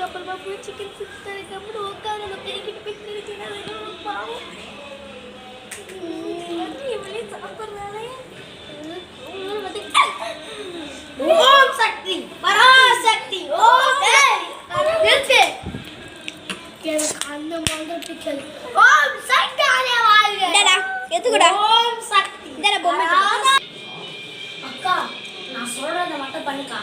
அப்புறமா chicken six அப்புறம் உட்காந்து நம்ம பேக்கிட்டு போய் தெரிஞ்சுனா வேணும் உனக்கு பாவம் நீ வந்து இவளே சாப்பிட்றாலே வந்து ஓம் சக்தி பராசக்தி ஓம் நிறுத்து எனக்கு அந்த மாதிரி பிடிக்கல ஓம் சக்தி வாழ்க. ஓம் சக்தி. பொம்மை. அக்கா நான் சொல்றத மட்டும் பண்ணிக்கா.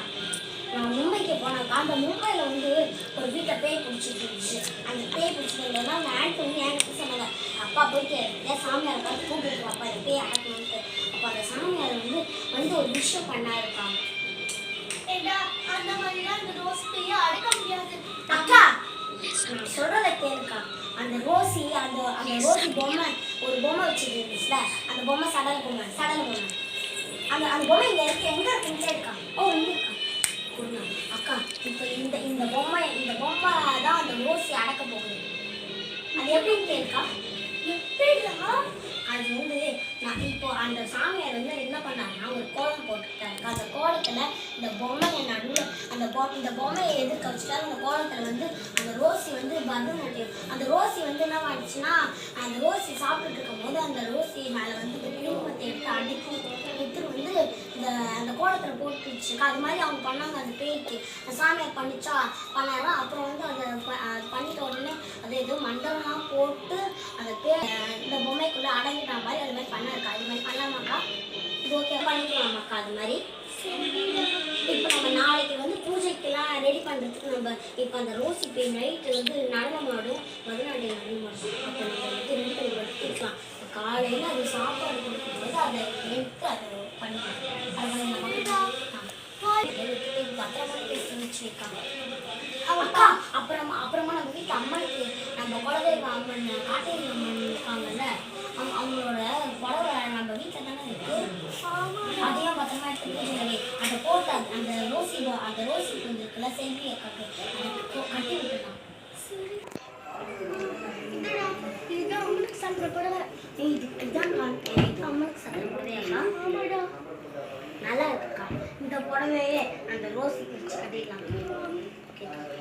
நான் மும்பைக்கு போனாக்கா அந்த மும்பையில் வந்து ஒரு வீட்டை பேய் பிடிச்சிட்டு இருந்துச்சு. அந்த பேய் பிடிச்சிட்டு அந்த ஆண்ட் வந்து சொன்னாங்க அப்பா போயிட்டு ஏன் சாமியார் பார்த்து கூப்பிட்டு அப்பா இந்த பேய் அடக்கணும்ட்டு அப்போ அந்த சாமியார் வந்து வந்து ஒரு விஷயம் பண்ணாருக்கா. அந்த மாதிரிலாம் அந்த ரோஸ் பேயை அடக்க முடியாது. அக்கா நான் சொல்றத கேளுக்கா. அந்த ரோசி அந்த அந்த ரோசி பொம்மை ஒரு பொம்மை வச்சுட்டு இருந்துச்சுல அந்த பொம்மை சடல பொம்மை சடல பொம்மை. அந்த அந்த பொம்மை இங்க இருக்கு. எங்க இருக்குன்னு இருக்கா? ஓ இங்க இருக்கா. அக்கா இப்போ இந்த இந்த பொம்மை இந்த பொம்மை தான் அந்த ரோசி அடக்க போகுது. அது எப்படின்னு கேளுக்கா? எப்படிடா? அது வந்து நான் இப்போ அந்த சாமியார் வந்து என்ன இந்த பொம்மையை நடுவில் அந்த பொ இந்த பொம்மையை எதிர்க்க வச்சுட்டா அந்த கோலத்தில் வந்து அந்த ரோசி வந்து பரதநாட்டியம் அந்த ரோசி வந்து என்ன ஆயிடுச்சுன்னா அந்த ரோசி சாப்பிட்டுட்டு இருக்கும்போது அந்த ரோசி மேலே வந்து கிரீமத்தை எடுத்து அடுக்கி எடுத்து வந்து இந்த அந்த கோலத்தில் போட்டுச்சு. அது மாதிரி அவங்க பண்ணாங்க அந்த பேய்க்கு. சாமியை பண்ணிச்சா பண்ணாரா? அப்புறம் வந்து அந்த பண்ணிட்ட உடனே அது ஏதோ மண்டபம்லாம் போட்டு அந்த பே இந்த பொம்மைக்குள்ளே அடங்கிட்ட மாதிரி அது மாதிரி பண்ணாருக்கா? இது மாதிரி பண்ணலாமாக்கா? இது ஓகே பண்ணிக்கலாமாக்கா அது மாதிரி? இப்போ நம்ம நாளைக்கு வந்து பூஜைக்கெல்லாம் ரெடி பண்ணுறதுக்கு நம்ம இப்போ அந்த ரோஸ் இப்போ நைட்டு வந்து நடனம் ஆடும் மறுநாள் நடனம் ஆடும்? அப்போ நம்ம வந்து ரெடி பண்ணி எடுத்துக்கலாம் காலையில் அது சாப்பாடு கொடுக்கும்போது அதை எடுத்து அதை பண்ணிக்கலாம் அது நம்ம எடுத்து பத்திரமா பேசி வச்சு வைக்காங்க அக்கா அப்புறமா அப்புறமா நம்ம வீட்டு அம்மனுக்கு நம்ம குலதெய்வ அம்மன் காட்டேரி அம்மன் இருக்காங்கல்ல அவங்க அவங்களோட புடவை நம்ம வீட்டில் தானே இருக்கு அதையும் பத்திரமா எடுத்து பூஜை வை. அந்த போட்ட அந்த ரோசி போ- அந்த ரோஸ் கொஞ்சம் இருக்குல்ல செல்வி அக்காக்கு கட்டி இதுதான் அம்மனுக்கு சாப்பிட்ற புடவை இது இதுதான் அம்மனுக்கு சாப்பிட்ற புடவையாக்கா ஆமாடா நல்லா இருக்குக்கா இந்த புடவையே அந்த ரோஸ் பிரிச்சு கட்டிடலாம்.